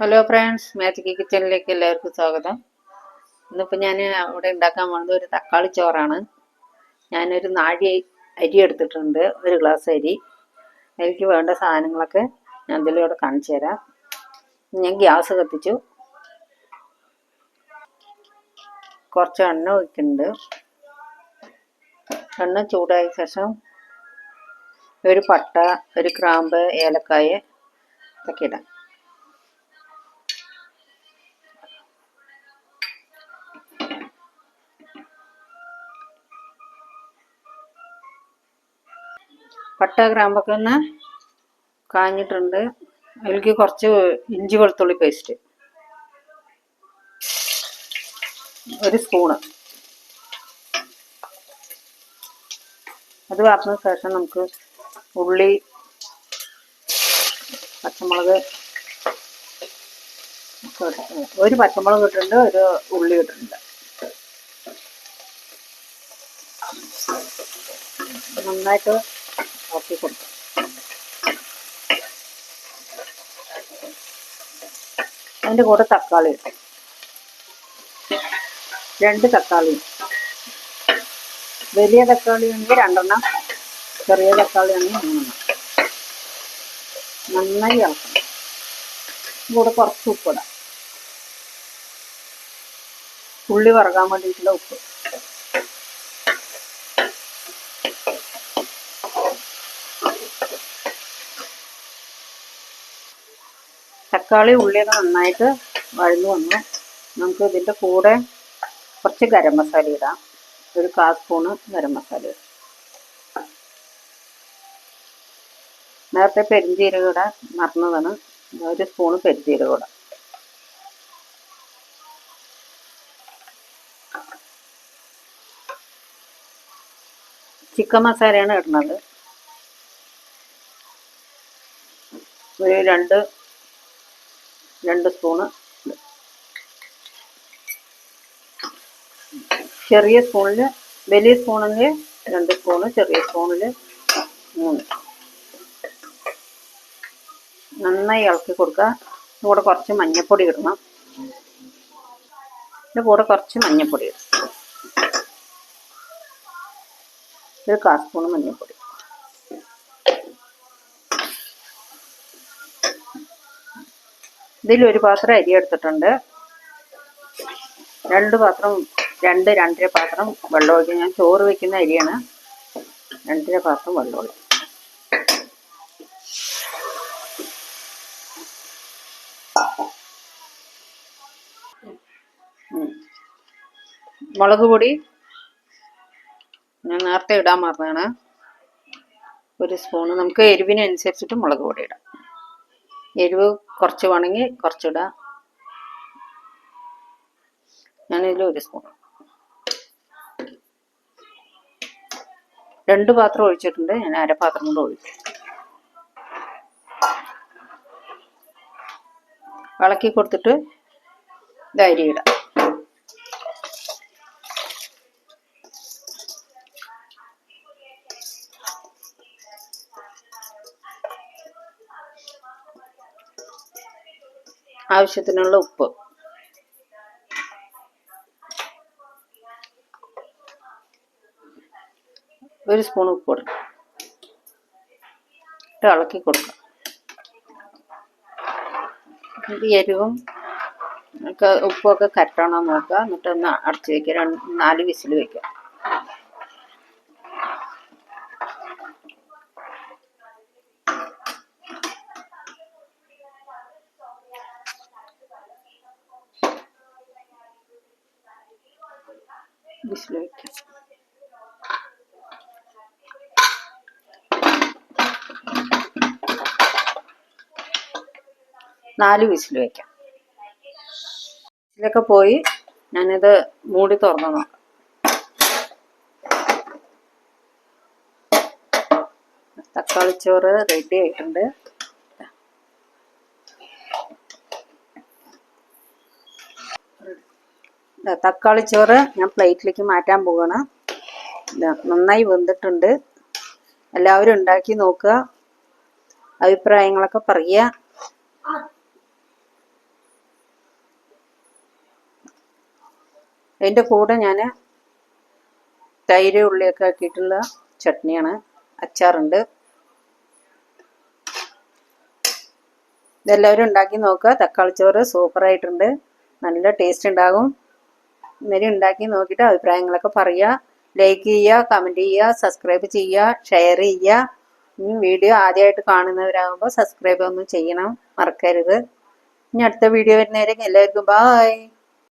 Hello friends magic കിച്ചണിലേക്ക് എല്ലാവർക്കും സ്വാഗതം. ഇന്നിപ്പോൾ ഞാൻ അവിടെ ഉണ്ടാക്കാൻ പോകുന്നത് ഒരു തക്കാളി ചോറാണ്. ഞാനൊരു നാഴി അരി എടുത്തിട്ടുണ്ട് ഒരു ഗ്ലാസ് അരി. എനിക്ക് വേണ്ട സാധനങ്ങളൊക്കെ ഞാൻ ഇതിലൂടെ കാണിച്ചു തരാം. ഞാൻ ഗ്യാസ് കത്തിച്ചു. കുറച്ച് എണ്ണ ഒഴിക്കുന്നുണ്ട്. എണ്ണ ചൂടായ ശേഷം ഒരു പട്ട ഒരു ക്രാമ്പ് ഏലക്കായ ഇതൊക്കെ ഇടാം. പട്ട ഗ്രാമ്പൊക്കെ ഒന്ന് കാഞ്ഞിട്ടുണ്ട്. അതിലേക്ക് കുറച്ച് ഇഞ്ചി വെളുത്തുള്ളി പേസ്റ്റ് ഒരു സ്പൂണ് അത് വറന്ന ശേഷം നമുക്ക് ഉള്ളി പച്ചമുളക് ഒരു പച്ചമുളക് ഇട്ടിട്ടുണ്ട് ഒരു ഉള്ളി ഇട്ടിട്ടുണ്ട്. നന്നായിട്ട് ഇളക്കി കൊടുക്കും അതിന്റെ കൂടെ തക്കാളി ഇട്ടു രണ്ട് തക്കാളി വലിയ തക്കാളി ആണെങ്കിൽ രണ്ടെണ്ണം ചെറിയ തക്കാളി ആണെങ്കിൽ മൂന്നെണ്ണം. നന്നായി ഇളക്കണം. കൂടെ കുറച്ച് ഉപ്പിടാം. ഉള്ളി വറകാൻ വേണ്ടിയിട്ടുള്ള ഉപ്പ്. തക്കാളി ഉള്ളിയൊക്കെ നന്നായിട്ട് വഴന്നു വന്നു. നമുക്ക് ഇതിന്റെ കൂടെ കുറച്ച് ഗരം മസാല ഇടാം. ഒരു കാ സ്പൂണ് ഗരം മസാല ഇടാം. നേരത്തെ പെരിഞ്ചീരകം ഇടാൻ മറന്നതാണ്. ഒരു സ്പൂണ് പെരിഞ്ചീരകം ഇടാം. ചിക്കൻ മസാലയാണ് ഇടുന്നത്. ഒരു രണ്ട് രണ്ട് സ്പൂണ് ചെറിയ സ്പൂണിൽ വലിയ സ്പൂണിൽ രണ്ട് സ്പൂണ് ചെറിയ സ്പൂണിൽ മൂന്ന്. നന്നായി ഇളക്കി കൊടുക്കുക കൂടെ കുറച്ച് മഞ്ഞൾപ്പൊടി ഇടണം. ഇതിന്റെ കൂടെ കുറച്ച് മഞ്ഞൾപ്പൊടി ഇടണം. ഒരു കാ സ്പൂൺ മഞ്ഞൾപ്പൊടി ഇതിൽ ഒരു പാത്രം അരി എടുത്തിട്ടുണ്ട്. രണ്ട് പാത്രം രണ്ട് രണ്ടര പാത്രം വെള്ളം ഞാൻ ചോറ് വെക്കുന്ന അരിയാണ്. രണ്ടര പാത്രം വെള്ളം ഒഴിക്കും മുളക് പൊടി ഞാൻ നേരത്തെ ഇടാൻ മറന്നാണ് ഒരു സ്പൂണ്. നമുക്ക് എരിവിനനുസരിച്ചിട്ട് മുളക് പൊടി ഇടാം. എരിവ് കുറച്ച് വേണമെങ്കിൽ കുറച്ചിടാം ഞാനിതിൽ ഒരു സ്പൂൺ രണ്ട് പാത്രം ഒഴിച്ചിട്ടുണ്ട്. ഞാൻ അര പാത്രം കൊണ്ട് ഒഴിച്ചു ഇളക്കി കൊടുത്തിട്ട് അരി ഇടാം. ആവശ്യത്തിനുള്ള ഉപ്പ്. ഒരു സ്പൂൺ ഉപ്പ് കൊടുക്കും ഇട്ട് ഇളക്കി കൊടുക്കാം ഇത് എരിവും ഒക്കെ ഉപ്പൊക്കെ കരട്ടണം നോക്കുക. എന്നിട്ട് ഒന്ന് അടച്ച് വയ്ക്കുക രണ്ട് നാല് വിസിൽ വയ്ക്കുക വയ്ക്കുക നാല് വിസിൽ വയ്ക്കാം ഇതിലൊക്കെ പോയി ഞാനിത് മൂടി തുറന്നു നോക്കാം തക്കാളി ചോറ് റെഡി ആയിട്ടുണ്ട്. തക്കാളി ചോറ് ഞാൻ പ്ലേറ്റിലേക്ക് മാറ്റാൻ പോവാണ്. നന്നായി വെന്തിട്ടുണ്ട്. എല്ലാവരും ഉണ്ടാക്കി നോക്കുക. അഭിപ്രായങ്ങളൊക്കെ പറയുക. അതിന്റെ കൂടെ ഞാൻ തൈര് ഉള്ളിയൊക്കെ ആക്കിയിട്ടുള്ള ചട്നിയാണ്. അച്ചാറുണ്ട്. ഇതെല്ലാവരും ഉണ്ടാക്കി നോക്കുക. തക്കാളി ചോറ് സൂപ്പറായിട്ടുണ്ട്. നല്ല ടേസ്റ്റ് ഉണ്ടാകും. ഇന്നലെ ഉണ്ടാക്കി നോക്കിയിട്ട് അഭിപ്രായങ്ങളൊക്കെ പറയുക ലൈക്ക് ചെയ്യുക കമന്റ് ചെയ്യുക സബ്സ്ക്രൈബ് ചെയ്യുക ഷെയർ ചെയ്യുക. ഇനി വീഡിയോ ആദ്യമായിട്ട് കാണുന്നവരാകുമ്പോൾ സബ്സ്ക്രൈബ് ഒന്നും ചെയ്യണം മറക്കരുത്. ഇനി അടുത്ത വീഡിയോ വരുന്നവരെ എല്ലാവർക്കും ബായ്